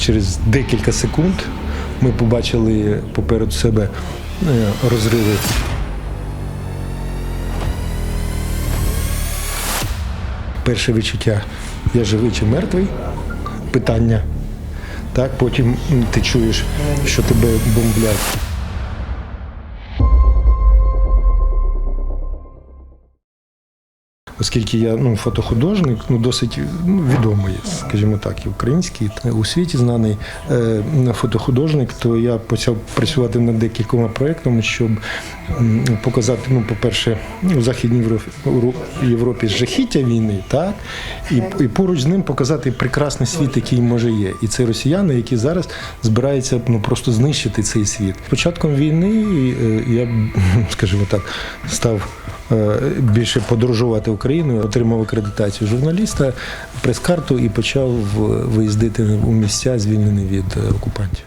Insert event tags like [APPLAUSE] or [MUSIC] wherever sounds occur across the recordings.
через декілька секунд ми побачили попереду себе е, розриви. Перше відчуття я живий чи мертвий питання. Так, потім ти чуєш, що тебе бомблять. Оскільки я ну, фотохудожник, ну досить ну, відомий, скажімо так, і український, та у світі знаний е, фотохудожник, то я почав працювати над декількома проектами, щоб показати, ну, по-перше, ну, в Західній Європі, жахіття війни, так, і, і поруч з ним показати прекрасний світ, який може є. І це росіяни, які зараз збираються ну, просто знищити цей світ. Початком війни е, я, скажімо так, став більше подорожувати Україною, отримав акредитацію журналіста, прес-карту і почав е, виїздити у місця, звільнені від е, окупантів.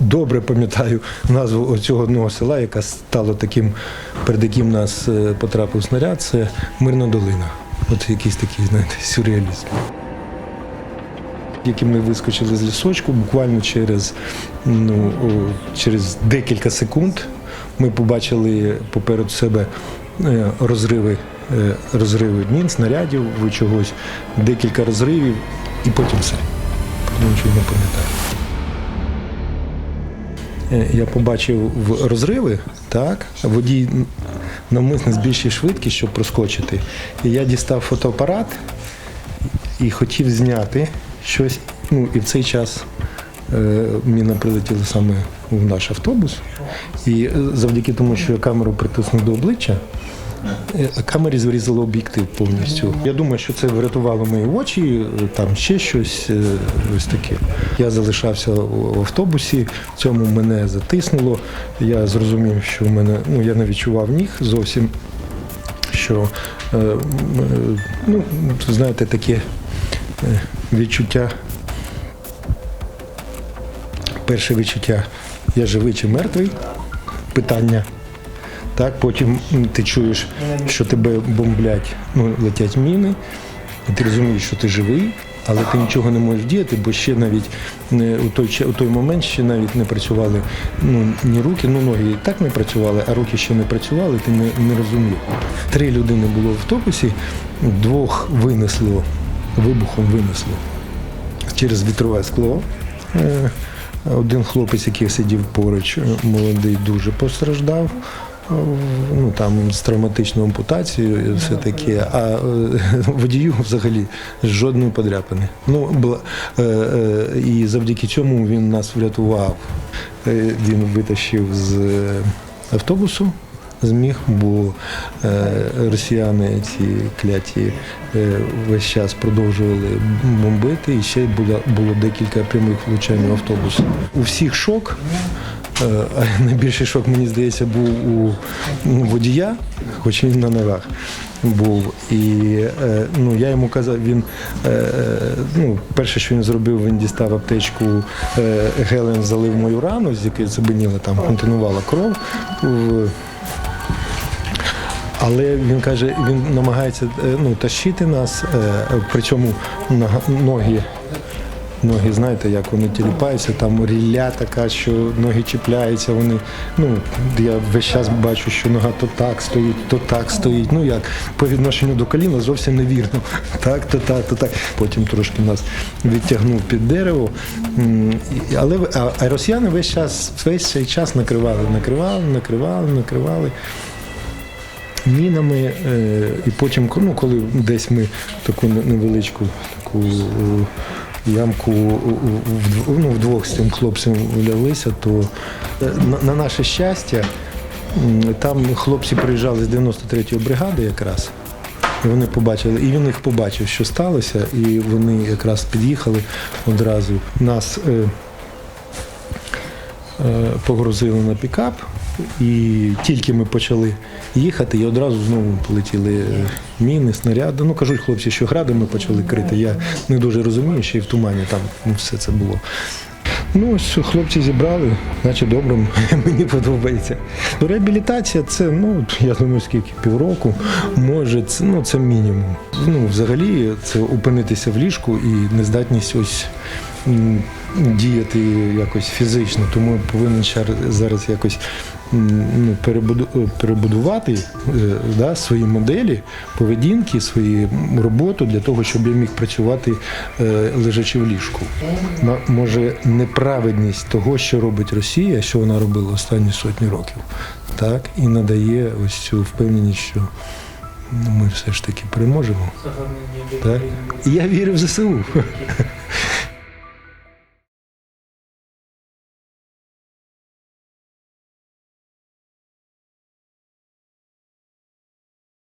Добре пам'ятаю назву цього одного села, яка стала таким, перед яким нас е, потрапив снаряд, це Мирна долина. От якийсь такий, знаєте, сюрреалізм. Які ми вискочили з лісочку, буквально через, ну, через декілька секунд ми побачили попереду себе е, розриви, е, розриви мін, снарядів, чогось, декілька розривів, і потім все. Нічого не пам'ятаю. Е, Я побачив розриви, так, водій навмисно збільшив швидкість, щоб проскочити. І я дістав фотоапарат і хотів зняти щось. Ну і в цей час міна прилетіла саме в наш автобус. І е, завдяки тому, що я камеру притиснув до обличчя, е, камері зрізало об'єктив повністю. Я думаю, що це врятувало мої очі, е, там ще щось е, ось таке. Я залишався в автобусі, в цьому мене затиснуло. Я зрозумів, що в мене ну я не відчував ніг зовсім. Що е, е, ну, знаєте, таке е, відчуття. Перше відчуття я живий чи мертвий питання. Так, потім ти чуєш, що тебе бомблять, ну, летять міни, і ти розумієш, що ти живий, але ти нічого не можеш діяти, бо ще навіть не, у, той, у той момент ще навіть не працювали ну, ні руки, ну ноги і так не працювали, а руки ще не працювали, ти не, не розумів. Три людини було в автобусі, двох винесло, вибухом винесло через вітрове скло. Один хлопець, який сидів поруч, е, молодий, дуже постраждав. Е, Ну там з травматичною ампутацією і все таке. А е, [LAUGHS] водію взагалі жодної подряпини. Ну е, і завдяки цьому він нас врятував. Він витащив з автобусу. Зміг, бо е, росіяни ці кляті е, весь час продовжували бомбити, і ще було, було декілька прямих влучань в автобус. У всіх шок. Е, [LAUGHS] найбільший шок, мені здається, був у водія, хоч він на ногах був. І ну, я йому казав, він ну, перше, що він зробив, він дістав аптечку, гелен залив мою рану, з якої забиніла, там континувала кров. Але він каже, він намагається е, ну, тащити нас, е, при цьому ноги. Ноги, знаєте, як вони тіліпаються, там рілля така, що ноги чіпляються, вони, ну, я весь час бачу, що нога то так стоїть, то так стоїть. Ну як, по відношенню до коліна зовсім невірно. [LAUGHS] Так, то так, то так. Потім трошки нас відтягнув під дерево. Але а росіяни весь час, весь цей час накривали, накривали, накривали, накривали мінами. е, І потім, ну, коли десь ми таку невеличку таку е, ямку ну, вдвох з цим хлопцем влялися, то е, на, на наше щастя, там хлопці приїжджали з 93-ї бригади якраз. І вони побачили, і він їх побачив, що сталося, і вони якраз під'їхали одразу. Нас погрузили на пікап, і тільки ми почали їхати, і одразу знову полетіли е, міни, снаряди. Ну кажуть хлопці, що гради ми почали крити. Я не дуже розумію, ще й в тумані там ну, все це було. Ну, ось хлопці зібрали, наче добре, [LAUGHS] мені подобається. Реабілітація це, ну, я думаю, скільки півроку, може, це, ну, це мінімум. Ну, взагалі, це опинитися в ліжку і нездатність ось діяти якось фізично. Тому повинен щар- зараз якось ну, перебудувати е, да, свої моделі, поведінки, свою роботу для того, щоб я міг працювати е, лежачи в ліжку. Може, неправедність того, що робить Росія, що вона робила останні сотні років, так, і надає ось цю впевненість, що ну, ми все ж таки переможемо. Так? І я вірю в ЗСУ. [LAUGHS]